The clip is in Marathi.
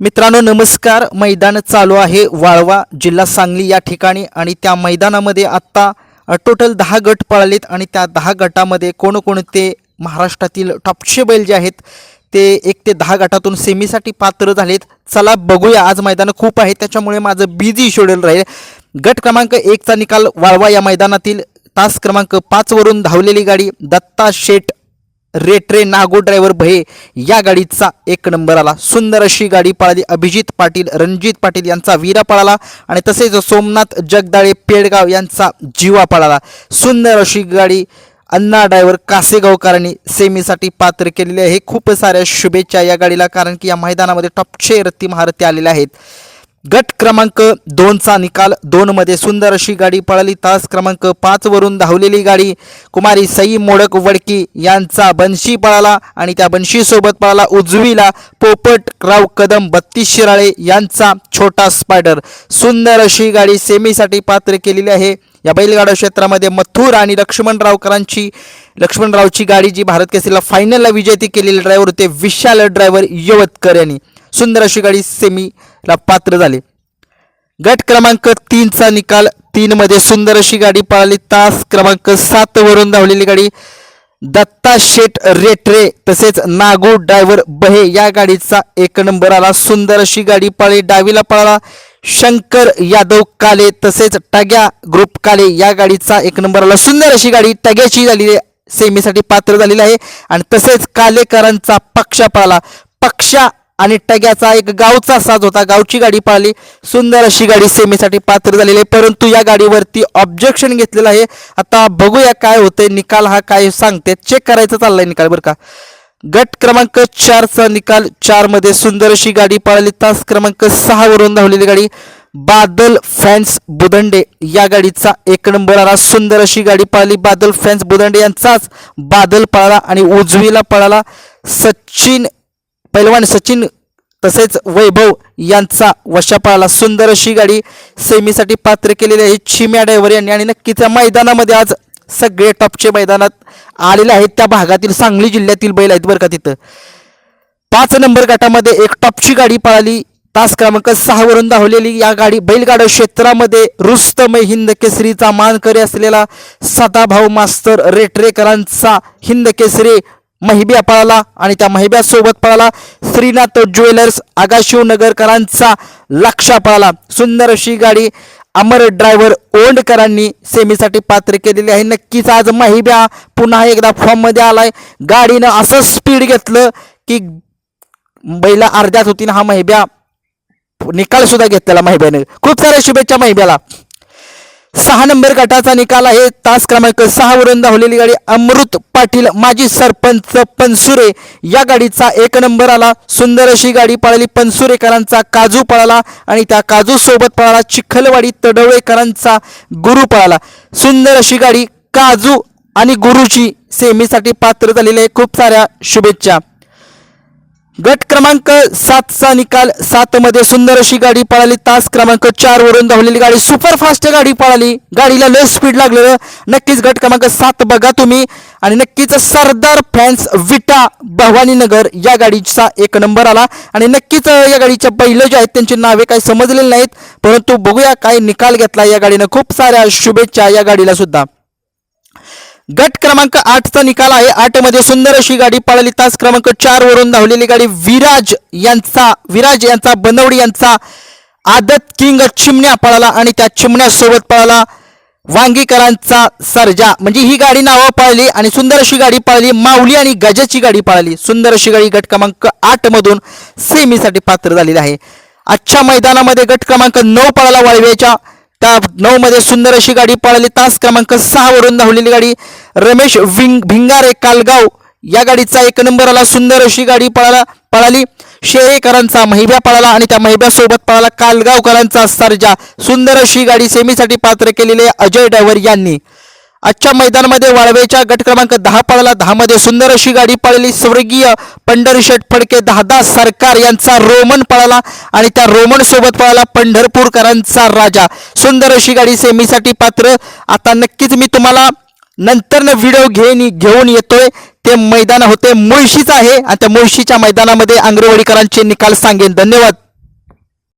मित्रांनो नमस्कार. मैदान चालू आहे. वाळवा जिल्हा सांगली या ठिकाणी आणि त्या मैदानामध्ये आत्ता टोटल दहा गट पळालेत आणि त्या दहा गटामध्ये कोणकोणते महाराष्ट्रातील टॉपचे बैल जे आहेत ते एक ते दहा गटातून सेमीसाठी पात्र झालेत. चला बघूया. आज मैदानं खूप आहेत त्याच्यामुळे माझं बिझी शेड्यूल राहील. गट क्रमांक एकचा निकाल वाळवा या मैदानातील तास क्रमांक पाचवरून धावलेली गाडी दत्ता शेठ रेट्रे नागो ड्रायव्हर भये या गाडीचा एक नंबर आला. सुंदर अशी गाडी पळाली. अभिजित पाटील रणजित पाटील यांचा वीरा पळाला आणि तसेच सोमनाथ जगदाळे पेडगाव यांचा जीवा पळाला. सुंदर अशी गाडी अण्णा ड्रायव्हर कासेगावकरांनी सेमीसाठी पात्र केलेली आहे. खूप साऱ्या शुभेच्छा या गाडीला कारण की या मैदानामध्ये टॉपचे रत्ती महारथी आलेले आहेत. गट क्रमांक दोनचा निकाल. दोनमध्ये सुंदर अशी गाडी पळाली. तास क्रमांक पाचवरून धावलेली गाडी कुमारी सई मोडक वडकी यांचा बनशी पळाला आणि त्या बनशीसोबत पळाला उजवीला पोपट राव कदम बत्तीस शिराळे यांचा छोटा स्पायडर सुंदर अशी गाडी सेमीसाठी पात्र केलेली आहे. या बैलगाडा क्षेत्रामध्ये मथुर आणि लक्ष्मणरावकरांची लक्ष्मणरावची गाडी जी भारत केसरीला फायनलला विजेती केलेली ड्रायव्हर होते विशाल ड्रायव्हर यवतकर यांनी. सुंदर अशी गाडी सेमीला पात्र झाली. गट क्रमांक तीनचा निकाल तीनमध्ये सुंदर अशी गाडी पळाली. तास क्रमांक सात वरून धावलेली गाडी दत्ता शेट रेटरे तसेच नागू डायव्हर बहे या गाडीचा एक नंबर आला. सुंदर अशी गाडी पळाली. डावीला पळाला शंकर यादव काले तसेच टग्या ग्रुप काले या गाडीचा एक नंबर आला. सुंदर अशी गाडी टग्याची झालेली आहे, सेमीसाठी पात्र झालेली आहे. आणि तसेच कालेकरांचा पक्षा पळाला. पक्षा आणि टग्याचा एक गावचा साज होता. गावची गाडी पाळली. सुंदर अशी गाडी सेमीसाठी पात्र झालेली आहे. परंतु या गाडीवरती ऑब्जेक्शन घेतलेलं आहे. आता बघूया काय होतंय. निकाल हा काय सांगते. चेक करायचा चाललाय निकाल बरं का. गट क्रमांक चारचा निकाल. चारमध्ये सुंदर अशी गाडी पळाली. तास क्रमांक सहावरून धावलेली गाडी. बादल फॅन्स बुदंडे या गाडीचा एक नंबर आला. सुंदर अशी गाडी पळाली. बादल फॅन्स बुदंडे यांचाच. बादल पळाला आणि उजवीला पळाला. सचिन पैलवान सचिन तसेच वैभव यांचा वशापाळाला सुंदर अशी गाडी सेमीसाठी पात्र केलेली आहे. चिम्या ड्रायव्हर यांनी आणि नक्कीच या मैदानामध्ये आज सगळे टॉपचे मैदानात आलेले आहेत. त्या भागातील सांगली जिल्ह्यातील बैल आहेत बरं का तिथं. पाच नंबर गटामध्ये एक टॉपची गाडी पळाली. तास क्रमांक सहावरून धावलेली या गाडी बैलगाडा क्षेत्रामध्ये रुस्तमय हिंद केसरीचा मानकरी असलेला सदाभाऊ मास्तर रेटरेकरांचा हिंद केसरी महिब्या पळाला आणि त्या महिब्यासोबत पळाला. श्रीनाथ ज्वेलर्स आगाशिव नगरकरांचा लक्षा पळाला. सुंदर अशी गाडी अमर ड्रायव्हर ओंडकरांनी सेमीसाठी पात्र केलेली आहे. नक्कीच आज महिब्या पुन्हा एकदा फॉर्ममध्ये आलाय. गाडीनं असं स्पीड घेतलं की बैला अर्ध्यात होती ना हा महिब्या. निकाल सुद्धा घेतलेला महिब्याने. खूप साऱ्या शुभेच्छा महिब्याला. सहा नंबर गटाचा निकाल आहे. तास क्रमांक सहा वरून धावलेली गाडी अमृत पाटील माजी सरपंच पनसुरे या गाडीचा एक नंबर आला. सुंदर अशी गाडी पळाली. पनसुरेकरांचा काजू पळाला आणि त्या काजू सोबत पळाला चिखलवाडी तडवळेकरांचा गुरु पळाला. सुंदर अशी गाडी काजू आणि गुरुची सेमीसाठी पात्र झालेली आहे खूप साऱ्या शुभेच्छा. गट क्रमांक सातचा निकाल. सात मध्ये सुंदर अशी गाडी पळाली. तास क्रमांक चार वरून धावलेली गाडी. सुपर फास्ट गाडी पळाली. गाडीला लय स्पीड लागलेलं. नक्कीच गट क्रमांक सात बघा तुम्ही. आणि नक्कीच सरदार फॅन्स विटा भवानीनगर या गाडीचा एक नंबर आला. आणि नक्कीच या गाडीच्या पहिलं जे आहेत त्यांची नावे काही समजलेली नाहीत. परंतु बघूया काय निकाल घेतला या गाडीनं. खूप साऱ्या शुभेच्छा या गाडीला सुद्धा. गट क्रमांक आठचा निकाल आहे. आठमध्ये सुंदर अशी गाडी पळाली. तास क्रमांक चार वरून धावलेली गाडी विराज यांचा विराज यांचा बनवडी यांचा. आदत किंग चिमण्या पळाला आणि त्या चिमण्यासोबत पळाला वांगीकरांचा सर्जा. म्हणजे ही गाडी नावं पळली आणि सुंदर अशी गाडी पळली. माऊली आणि गजाची गाडी पळाली. सुंदर अशी गाडी गट क्रमांक आठ मधून सेमीसाठी पात्र झालेली आहे. आजच्या मैदानामध्ये गट क्रमांक नऊ पळाला वाळव्याच्या. नऊ मध्ये सुंदर अशी गाडी पळाली. तास क्रमांक सहा वरून धावलेली गाडी रमेश विंग भिंगारे कालगाव. या गाडीचा एक नंबर आला सुंदर अशी गाडी पळाला पळाली. शेरेकरांचा महिब्या पळाला आणि त्या महिब्यासोबत पळाला कालगावकरांचा सर्जा. सुंदर अशी गाडी सेमीसाठी पात्र केलेली अजय डायव्हर यांनी. आजच्या मैदानामध्ये वाळवेच्या गट क्रमांक दहा पळाला. दहामध्ये सुंदर अशी गाडी पळली. स्वर्गीय पंढरीशेठ फडके दहादा सरकार यांचा रोमन पळाला आणि त्या रोमन सोबत पळाला पंढरपूरकरांचा राजा. सुंदर अशी गाडी सेमीसाठी पात्र. आता नक्कीच मी तुम्हाला नंतरनं व्हिडिओ घेऊन घेऊन येतोय. ते मैदान होते मुळशीचं आहे. आणि त्या मुळशीच्या मैदानामध्ये आंग्रेवाडीकरांचे निकाल सांगेन. धन्यवाद.